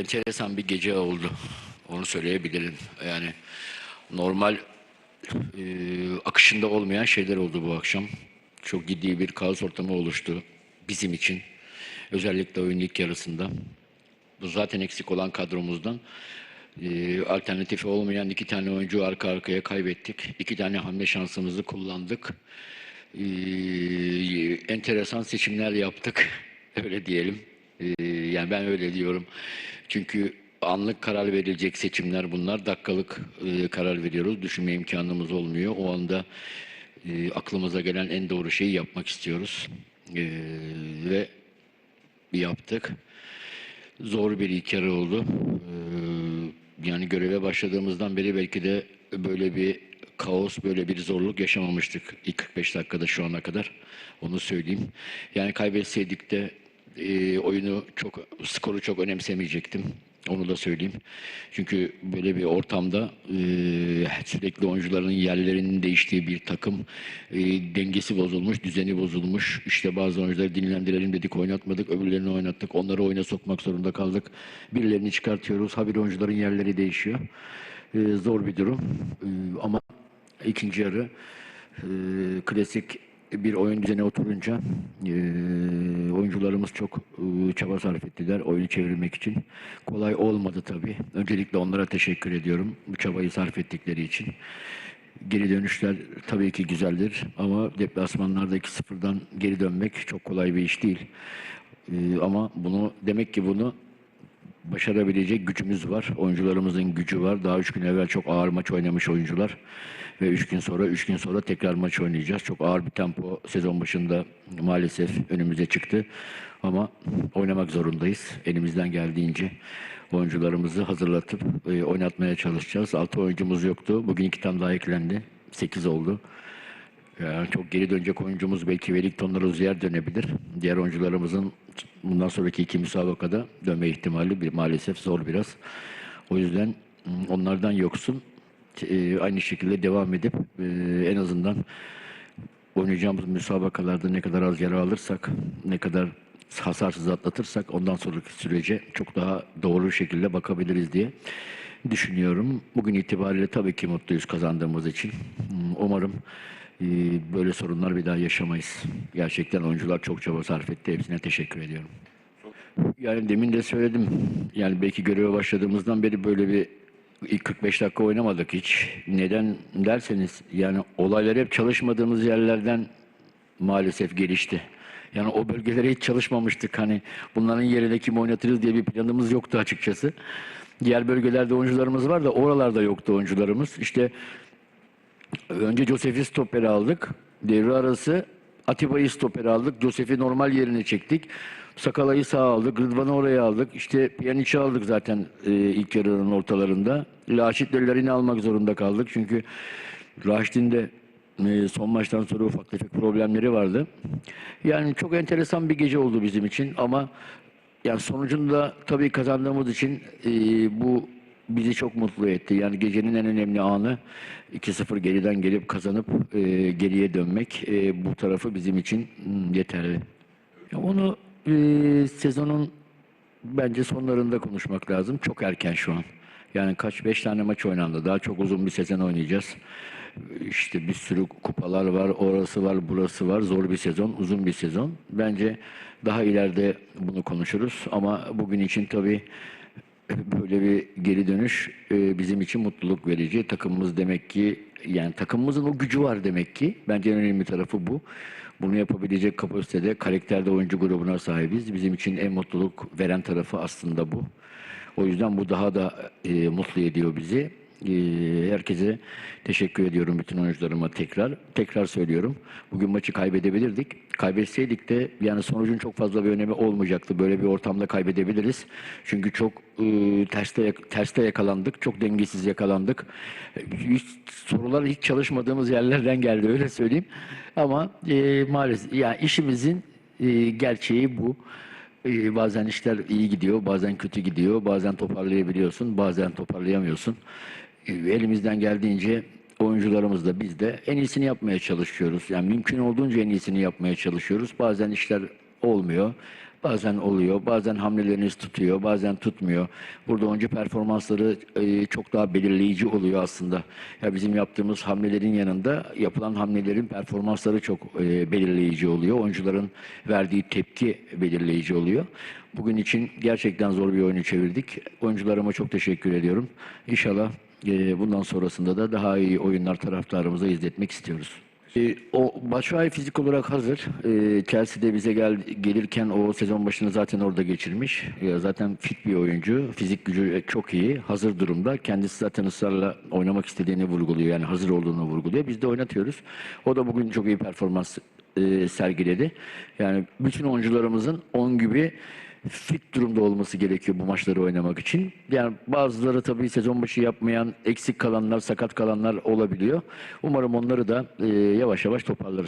enteresan bir gece oldu. Onu söyleyebilirim. Yani normal e, akışında olmayan şeyler oldu bu akşam. Çok ciddi bir kaos ortamı oluştu bizim için. Özellikle oyun ilk yarısında. Bu zaten eksik olan kadromuzdan e, alternatifi olmayan iki tane oyuncu arka arkaya kaybettik. İki tane hamle şansımızı kullandık. E, enteresan seçimler yaptık. Öyle diyelim. E, yani ben öyle diyorum. Çünkü anlık karar verilecek seçimler bunlar. Dakikalık e, karar veriyoruz. Düşünme imkanımız olmuyor. O anda e, aklımıza gelen en doğru şeyi yapmak istiyoruz. E, ve yaptık. Zor bir ilk yarı oldu. Yani göreve başladığımızdan beri belki de böyle bir kaos, böyle bir zorluk yaşamamıştık ilk 45 dakikada şu ana kadar. Onu söyleyeyim. Yani kaybetseydik de e, oyunu çok, skoru çok önemsemeyecektim. Onu da söyleyeyim. Çünkü böyle bir ortamda e, sürekli oyuncuların yerlerinin değiştiği bir takım e, dengesi bozulmuş, düzeni bozulmuş. İşte bazı oyuncuları dinlendirelim dedik, oynatmadık, öbürlerini oynattık. Onları oyuna sokmak zorunda kaldık. Birilerini çıkartıyoruz, habire oyuncuların yerleri değişiyor. E, zor bir durum. E, ama ikinci yarı e, klasik bir oyun düzeni oturunca e, oyuncularımız çok e, çaba sarf ettiler oyunu çevirmek için. Kolay olmadı tabii. Öncelikle onlara teşekkür ediyorum bu çabayı sarf ettikleri için. Geri dönüşler tabii ki güzeldir ama deplasmanlarda 2-0'dan geri dönmek çok kolay bir iş değil. E, ama bunu demek ki bunu başarabilecek gücümüz var. Oyuncularımızın gücü var. Daha üç gün evvel çok ağır maç oynamış oyuncular. Ve üç gün sonra, üç gün sonra tekrar maç oynayacağız. Çok ağır bir tempo sezon başında maalesef önümüze çıktı. Ama oynamak zorundayız. Elimizden geldiğince oyuncularımızı hazırlatıp e, oynatmaya çalışacağız. Altı oyuncumuz yoktu. Bugün iki tane daha eklendi. Sekiz oldu. Yani çok geri dönecek oyuncumuz belki Wellington'la Rozier dönebilir. Diğer oyuncularımızın bundan sonraki iki müsabakada dönme ihtimali bir, maalesef zor biraz. O yüzden mm, onlardan yoksun. E, aynı şekilde devam edip e, en azından oynayacağımız müsabakalarda ne kadar az yara alırsak, ne kadar hasarsız atlatırsak ondan sonraki sürece çok daha doğru şekilde bakabiliriz diye düşünüyorum. Bugün itibariyle tabii ki mutluyuz kazandığımız için. Umarım böyle sorunlar bir daha yaşamayız. Gerçekten oyuncular çok çaba sarf etti. Hepsine teşekkür ediyorum. Yani demin de söyledim. Yani belki göreve başladığımızdan beri böyle bir ilk 45 dakika oynamadık hiç. Neden derseniz yani olaylar hep çalışmadığımız yerlerden maalesef gelişti. Yani o bölgelere hiç çalışmamıştık. Hani bunların yerine kim oynatırız diye bir planımız yoktu açıkçası. Diğer bölgelerde oyuncularımız var da oralarda yoktu oyuncularımız. İşte önce Josef'i stoperi aldık. Devre arası Atiba'yı stoper aldık. Josef'i normal yerine çektik. Sakala'yı sağa aldık. Rıdvan'ı oraya aldık. İşte Pjanic'i aldık zaten e, ilk yarının ortalarında. Raşit Lellerini almak zorunda kaldık. Çünkü Raşit'in de e, son maçtan sonra ufak tefek problemleri vardı. Yani çok enteresan bir gece oldu bizim için ama yani sonucunda tabii kazandığımız için e, bu bizi çok mutlu etti. Yani gecenin en önemli anı 2-0 geriden gelip kazanıp e, geriye dönmek. E, bu tarafı bizim için hmm, yeterli. Onu e, sezonun bence sonlarında konuşmak lazım. Çok erken şu an. Yani kaç beş tane maç oynandı. Daha çok uzun bir sezon oynayacağız. İşte bir sürü kupalar var, orası var, burası var. Zor bir sezon, uzun bir sezon. Bence daha ileride bunu konuşuruz. Ama bugün için tabii böyle bir geri dönüş e, bizim için mutluluk verici. Takımımız demek ki yani takımımızın o gücü var demek ki. Bence en önemli tarafı bu. Bunu yapabilecek kapasitede, karakterde oyuncu grubuna sahibiz. Bizim için en mutluluk veren tarafı aslında bu. O yüzden bu daha da e, mutlu ediyor bizi. E, herkese teşekkür ediyorum bütün oyuncularıma tekrar. Tekrar söylüyorum. Bugün maçı kaybedebilirdik. Kaybetseydik de yani sonucun çok fazla bir önemi olmayacaktı. Böyle bir ortamda kaybedebiliriz. Çünkü çok e, terste terste yakalandık. Çok dengesiz yakalandık. E, Hiç, sorular hiç çalışmadığımız yerlerden geldi öyle söyleyeyim. Ama e, maalesef yani işimizin e, gerçeği bu. Ee, bazen işler iyi gidiyor, bazen kötü gidiyor, bazen toparlayabiliyorsun, bazen toparlayamıyorsun. Ee, elimizden geldiğince oyuncularımız da biz de en iyisini yapmaya çalışıyoruz. Yani mümkün olduğunca en iyisini yapmaya çalışıyoruz. Bazen işler olmuyor, Bazen oluyor, bazen hamleleriniz tutuyor, bazen tutmuyor. Burada oyuncu performansları e, çok daha belirleyici oluyor aslında. Ya bizim yaptığımız hamlelerin yanında yapılan hamlelerin performansları çok e, belirleyici oluyor. Oyuncuların verdiği tepki belirleyici oluyor. Bugün için gerçekten zor bir oyunu çevirdik. Oyuncularıma çok teşekkür ediyorum. İnşallah e, bundan sonrasında da daha iyi oyunlar taraftarımıza izletmek istiyoruz. E, o Batshuayi fizik olarak hazır. E, Chelsea'de bize gel, gelirken o sezon başını zaten orada geçirmiş. E, zaten fit bir oyuncu. Fizik gücü çok iyi. Hazır durumda. Kendisi zaten ısrarla oynamak istediğini vurguluyor. Yani hazır olduğunu vurguluyor. Biz de oynatıyoruz. O da bugün çok iyi performans e, sergiledi. Yani bütün oyuncularımızın 10 gibi fit durumda olması gerekiyor bu maçları oynamak için. Yani bazıları tabii sezon başı yapmayan, eksik kalanlar, sakat kalanlar olabiliyor. Umarım onları da e, yavaş yavaş toparlarız.